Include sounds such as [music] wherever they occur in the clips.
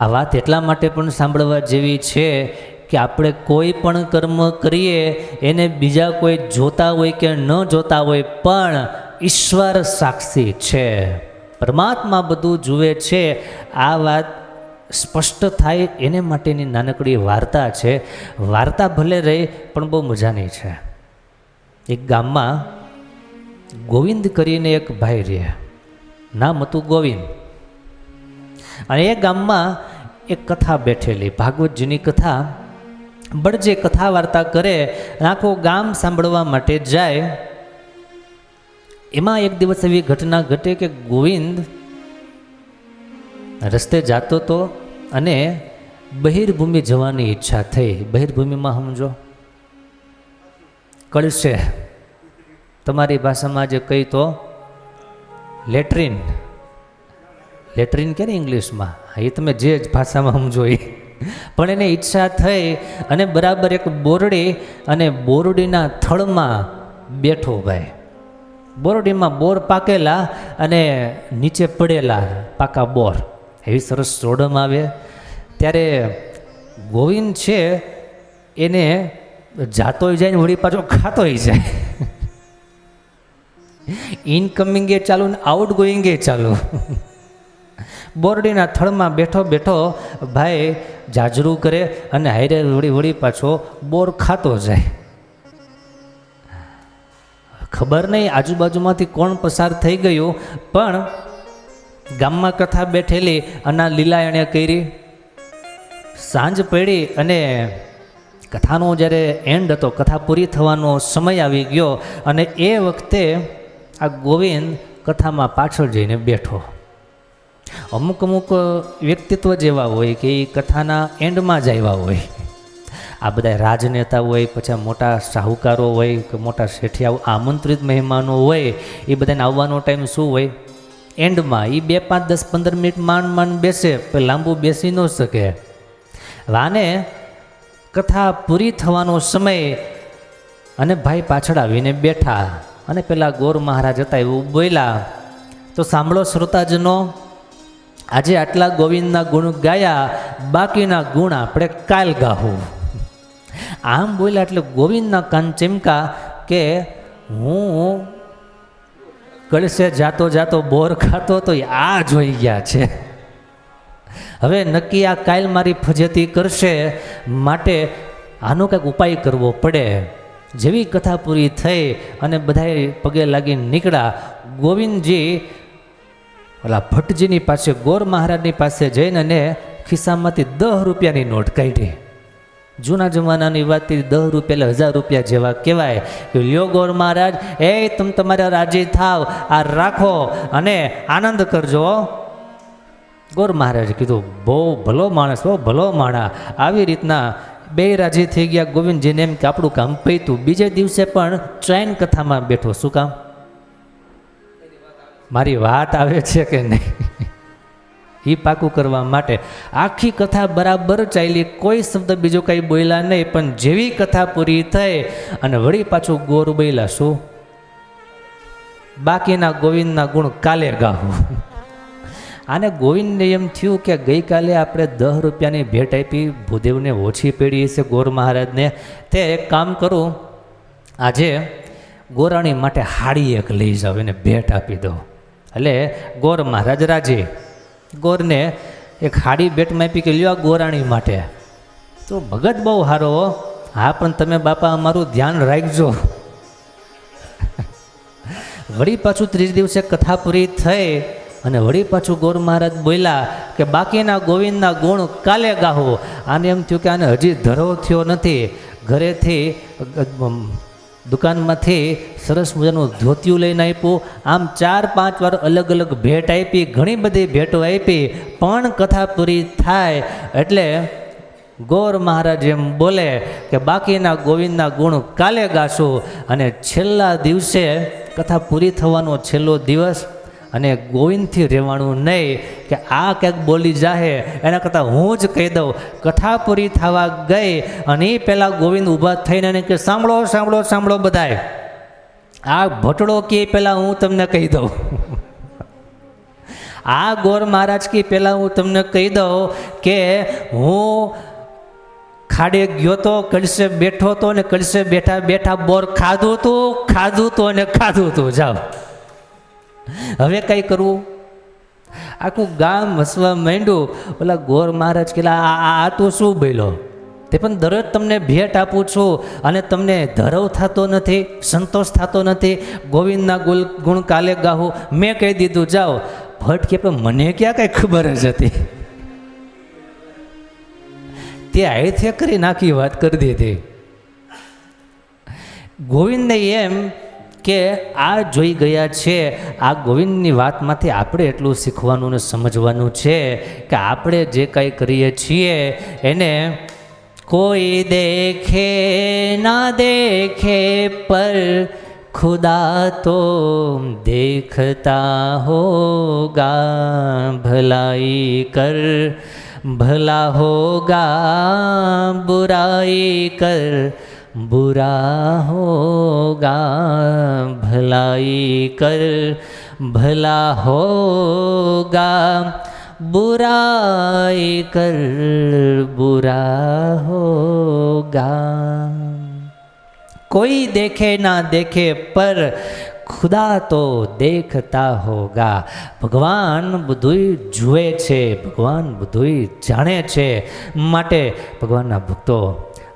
આ વાત એટલા માટે પણ સાંભળવા જેવી છે કે આપણે કોઈ પણ કર્મ કરીએ, એને બીજા કોઈ જોતા હોય કે ન જોતા હોય, પણ ઈશ્વર સાક્ષી છે. પરમાત્મા બધું જુએ છે. આ વાત સ્પષ્ટ થાય એને માટેની નાનકડી વાર્તા છે. વાર્તા ભલે રહી, પણ બહુ મજાની છે. એક ગામમાં ગોવિંદ કરીને એક ભાઈ રહે નામ હતું ગોવિંદ. અને એ ગામમાં એક કથા બેઠેલી, ભાગવતજીની કથા. બળજે કથા વાર્તા કરે આખું ગામ સાંભળવા માટે જાય. એમાં એક દિવસ એવી ઘટના ઘટે કે ગોવિંદ રસ્તે જતો તો અને બહિર્ભૂમિ જવાની ઈચ્છા થઈ. બહિર્ભૂમિમાં સમજો. કળશે. તમારી ભાષામાં જે કહી તો, લેટ્રિન. લેટ્રિન કે ને ઇંગ્લિશમાં? એ તમે જે જ ભાષામાં સમજો એ. પણ એને ઈચ્છા થઈ અને બરાબર એક બોરડી અને બોરડીના થળમાં બેઠો ભાઈ. બોરડીમાં બોર પાકેલા અને નીચે પડેલા પાકા બોર. એવી સરસ સોડમ આવે. ત્યારે ગોવિંદ છે, એને જાતોય જાય ને વળી પાછો ખાતોય જાય. [laughs] ઇનકમિંગ ચાલુ ને આઉટ ગોઈંગ ચાલુ. બોરડીના થળમાં બેઠો બેઠો ભાઈ જાજરું કરે અને હાઈરે વળી વળી પાછો બોર ખાતો જાય. ખબર નહીં આજુબાજુમાંથી કોણ પસાર થઈ ગયું, પણ ગામમાં કથા બેઠેલી અને લીલા એણે કરી. સાંજ પડી અને કથાનો જ્યારે એન્ડ હતો, કથા પૂરી થવાનો સમય આવી ગયો અને એ વખતે આ ગોવિંદ કથામાં પાછળ જઈને બેઠો. અમુક અમુક વ્યક્તિત્વ જેવા હોય કે એ કથાના એન્ડમાં જ આવ્યા હોય. આ બધા રાજનેતા હોય, પછી મોટા શાહુકારો હોય, કે મોટા શેઠિયાઓ, આમંત્રિત મહેમાનો હોય, એ બધાને આવવાનો ટાઈમ શું હોય? એન્ડમાં એ બે પાંચ દસ પંદર મિનિટ માંડ માંડ બેસે, પણ લાંબુ બેસી ન શકે. વાને કથા પૂરી થવાનો સમય અને ભાઈ પાછળ આવીને બેઠા અને પેલા ગોર મહારાજ હતા એવું બોલ્યા, તો સાંભળો શ્રોતાજનો આજે આટલા ગોવિંદના ગુણ ગાયા, બાકીના ગુણ આપણે કાલ ગાહું. આમ બોલ્યા એટલે ગોવિંદના કાન ચીમકા કે હું કળશે જાતો જાતો બોર ખાતો તો આ જોઈ ગયા છે. હવે નક્કી આ કાલ મારી ફજેતી કરશે માટે આનો કંઈક ઉપાય કરવો પડે. જેવી કથા પૂરી થઈ અને બધાએ પગે લાગી નીકળ્યા, ગોવિંદજી ઓલા ભટ્ટજીની પાસે, ગોર મહારાજની પાસે જઈને અને ખિસ્સામાંથી દહ રૂપિયાની નોટ કાઢી. જૂના જમાનાની વાતથી દહ રૂપિયા હજાર રૂપિયા જેવા કહેવાય. કે લ્યો ગોર મહારાજ, એ તમે તમારા રાજી થાવ, આ રાખો અને આનંદ કરજો. ગોર મહારાજે કીધું, બહુ ભલો માણસ બહુ ભલો માણા. આવી રીતના બે રાજી થઈ ગયા ગોવિંદજીને એમ કે, આપણું કામ પૈતું. બીજે દિવસે પણ ટ્રેન કથામાં બેઠો. શું કામ? મારી વાત આવે છે કે નહીં? એ પાકું કરવા માટે આખી કથા બરાબર ચાલી, કોઈ શબ્દ બીજો કંઈ બોલ્યા નહીં, પણ જેવી કથા પૂરી થઈ અને વળી પાછું ગોર બોલ્યા, શું? બાકીના ગોવિંદના ગુણ કાલે ગાવું આને ગોવિંદને એમ થયું કે ગઈકાલે આપણે દસ રૂપિયાની ભેટ આપી, ભૂદેવને ઓછી પેઢી છે ગોર મહારાજને. તે એક કામ કરું, આજે ગોરાણી માટે હાડી એક લઈ જાઓ એને ભેટ આપી દો એટલે ગોર મહારાજ રાજે. ગોરને એક હાડી ભેટમાં આપી કે, લ્યો આ ગોરાણી માટે. તો ભગત બહુ સારો હા. પણ તમે બાપા અમારું ધ્યાન રાખજો. વળી પાછું ત્રીજ દિવસે કથા પૂરી થઈ અને વળી પાછું ગોર મહારાજ બોલ્યા કે, બાકીના ગોવિંદના ગુણ કાલે ગાહો. આને એમ થયું કે, આને હજી ધરો થયો નથી. ઘરેથી દુકાનમાંથી સરસ મજાનું ધોતિયું લઈને આપ્યું. આમ ચાર પાંચ વાર અલગ અલગ ભેટ આપી, ઘણી બધી ભેટો આપી, પણ કથા પૂરી થાય. એટલે ગોર મહારાજ એમ બોલે કે બાકીના ગોવિંદના ગુણ કાલે ગાશું. અને છેલ્લા દિવસે કથા પૂરી થવાનો છેલ્લો દિવસ અને ગોવિંદથી રહેવાનું નહીં કે આ ક્યાંક બોલી જાહે, એના કરતાં હું જ કહી દઉં કથા પૂરી થવા ગઈ અને એ પહેલાં ગોવિંદ ઊભા થઈને એને કે સાંભળો સાંભળો સાંભળો બધાય. આ ભટડો કે પહેલાં હું તમને કહી દઉં. [laughs] આ ગોર મહારાજ કી પહેલાં હું તમને કહી દઉં કે હું ખાડે ગયો તો, કળશે બેઠો તો ને કળશે બેઠા બેઠા બોર ખાધું તું, ખાધું હતું અને ખાધું હતું જાઓ. હવે કંઈ કરવું? આખું ગામ હસવા માંડ્યું. ઓલા ગોર મહારાજ કેલા આ તું શું બોલ્યો? તે પણ દરરોજ તમને ભેટ આપું છું અને તમને ધરવ થતો નથી, સંતોષ થતો નથી. ગોવિંદના ગુલ, ગુણ કાલે ગાહું. મેં કહી દીધું, જાઓ. ભટ્ટ કે પણ મને ક્યાં કાંઈ ખબર જ હતી? તે આયથે કરી નાખી વાત કરી દીધી. ગોવિંદને એમ કે આ જોઈ ગયા છે, આ ગોવિંદની વાતમાંથી આપણે એટલું શીખવાનું ને સમજવાનું છે કે આપણે જે કાંઈ કરીએ છીએ, એને કોઈ દેખે ના દેખે પર ખુદા તો દેખતા હોગા, ભલાઈ કર, ભલા હોગા, બુરાઈ કર. बुरा होगा भलाई कर भला होगा बुराई कर बुरा होगा कोई देखे ना देखे पर ખુદા તો દેખતા હોગા ભગવાન બધુંય જુએ છે ભગવાન બધુંય જાણે છે માટે ભગવાનના ભક્તો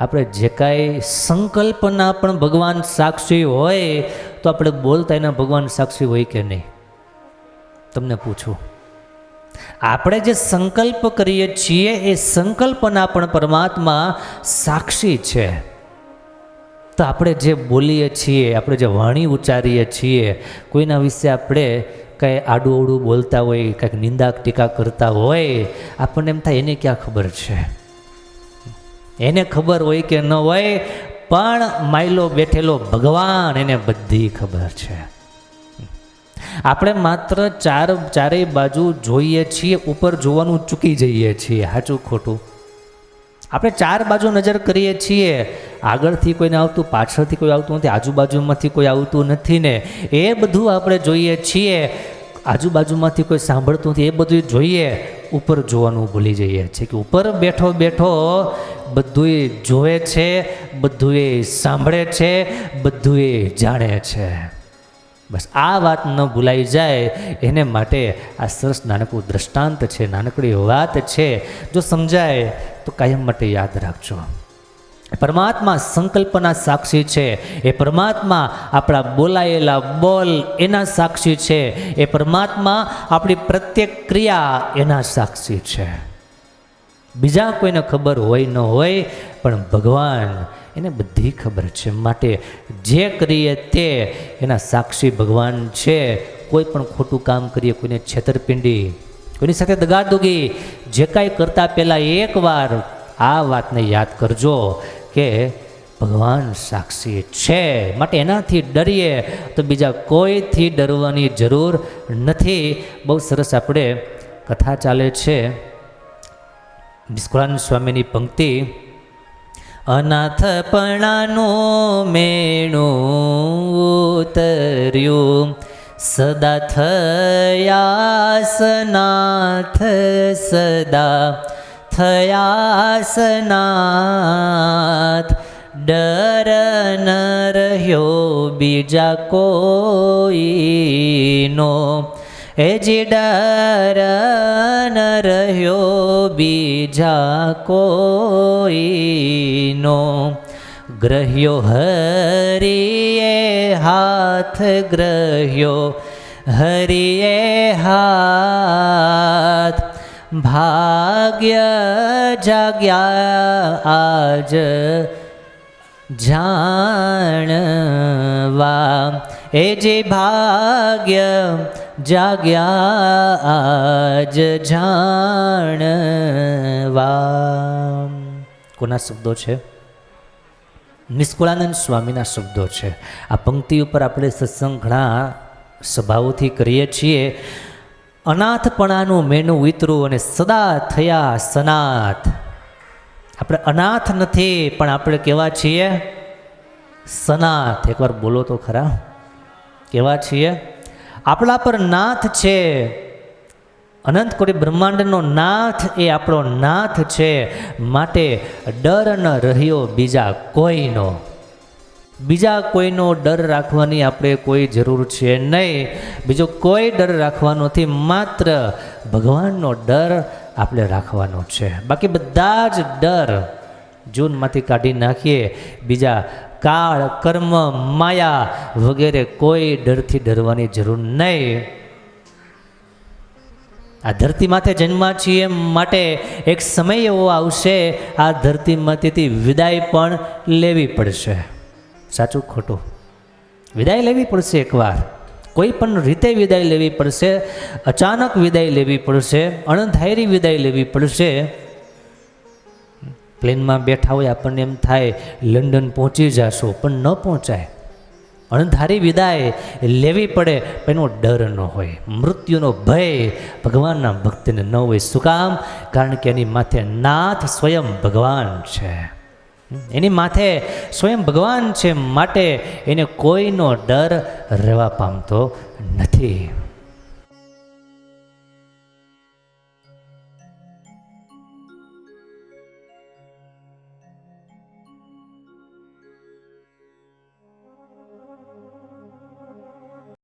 આપણે જે કાંઈ સંકલ્પના પણ ભગવાન સાક્ષી હોય, તો આપણે બોલતા એના ભગવાન સાક્ષી હોય કે નહીં? તમને પૂછું. આપણે જે સંકલ્પ કરીએ છીએ, એ સંકલ્પના પણ પરમાત્મા સાક્ષી છે. તો આપણે જે બોલીએ છીએ, આપણે જે વાણી ઉચ્ચારીએ છીએ, કોઈના વિશે આપણે કંઈ આડું અવડું બોલતા હોય, કંઈક નિંદા ટીકા કરતા હોય, આપણને એમ થાય એને ક્યાં ખબર છે? એને ખબર હોય કે ન હોય, પણ માયલો બેઠેલો ભગવાન એને બધી ખબર છે. આપણે માત્ર ચાર, ચારેય બાજુ જોઈએ છીએ, ઉપર જોવાનું ચૂકી જઈએ છીએ, સાચું ખોટું? આપણે ચાર બાજુ નજર કરીએ છીએ, આગળથી કોઈને આવતું, પાછળથી કોઈ આવતું નથી, આજુબાજુમાંથી કોઈ આવતું નથી ને, એ બધું આપણે જોઈએ છીએ, આજુબાજુમાંથી કોઈ સાંભળતું નથી, એ બધું જોઈએ ઉપર જોવાનું ભૂલી જઈએ છીએ કે ઉપર બેઠો બેઠો બધુંય જોવે છે, બધુંય સાંભળે છે, બધુંય જાણે છે. બસ આ વાત ન ભૂલાઈ જાય, એને માટે આ સરસ નાનકડું દ્રષ્ટાંત છે, નાનકડી વાત છે. જો સમજાય તો કાયમ માટે યાદ રાખજો. પરમાત્મા સંકલ્પના સાક્ષી છે. એ પરમાત્મા આપણા બોલાયેલા બોલ એના સાક્ષી છે. એ પરમાત્મા આપણી પ્રત્યેક ક્રિયા એના સાક્ષી છે. બીજા કોઈને ખબર હોય ન હોય, પણ ભગવાન એને બધી ખબર છે. માટે જે કરીએ તે એના સાક્ષી ભગવાન છે. કોઈ પણ ખોટું કામ કરીએ, કોઈને છેતરપિંડી, કોઈની સાથે દગાદુગી, જે કાંઈ કરતાં પહેલાં એકવાર આ વાતને યાદ કરજો. કે ભગવાન સાક્ષી છે. માટે એનાથી ડરીએ તો બીજા કોઈથી ડરવાની જરૂર નથી. બહુ સરસ આપણે કથા ચાલે છે. નિષ્કુળાન સ્વામીની પંક્તિ અનાથપણાનું મેણું ઉતર્યું, સદા થયાસનાથ સદા થયાસનાથ ડર ન રહ્યો બીજા કોઈનો. એ જે ડર ન રહ્યો બીજા કોઈનો. ગ્રહ્યો હરિએ હાથ ગ્રહ્યો, હરિએ હાથ. ભાગ્ય જાગ્યા આજ જાણવા એ જે ભાગ્ય જાગ્યા આજ જાણવા કોના શબ્દો છે નિષ્કુળાનંદ સ્વામીના શબ્દો છે આ પંક્તિ ઉપર આપણે સત્સંગ ઘણા સભાઓથી કરીએ છીએ અનાથપણાનું મેનું વિતરું અને સદા થયા સનાથ. આપણે અનાથ નથી, પણ આપણે કેવા છીએ સનાથ. એકવાર બોલો તો ખરા. કેવા છીએ, આપણા પર નાથ છે. અનંત કોટી બ્રહ્માંડનો નાથ એ આપણો નાથ છે. માટે ડર ન રહ્યો બીજા કોઈનો. બીજા કોઈનો ડર રાખવાની આપણે કોઈ જરૂર છે નહીં. બીજો કોઈ ડર રાખવાનો નથી, માત્ર ભગવાનનો ડર આપણે રાખવાનો છે. બાકી બધા જ ડર જૂનમાંથી કાઢી નાખીએ. બીજા કાળ, કર્મ, માયા વગેરે કોઈ ડરથી ડરવાની જરૂર નહીં. આ ધરતી માથે જન્મા છીએ માટે એક સમય એવો આવશે, આ ધરતીમાંથી વિદાય પણ લેવી પડશે. સાચું ખોટું? વિદાય લેવી પડશે એકવાર. કોઈ પણ રીતે વિદાય લેવી પડશે, અચાનક વિદાય લેવી પડશે, અણધારી વિદાય લેવી પડશે, પ્લેનમાં બેઠા હોય આપણને એમ થાય, લંડન પહોંચી જશો, પણ ન પહોંચાય. અણધારી વિદાય લેવી પડે એનો ડર ન હોય. મૃત્યુનો ભય ભગવાનના ભક્તને ન હોય. શું કામ? કારણ કે એની માથે નાથ સ્વયં ભગવાન છે. એની માથે સ્વયં ભગવાન છે માટે એને કોઈનો ડર રહેવા પામતો નથી.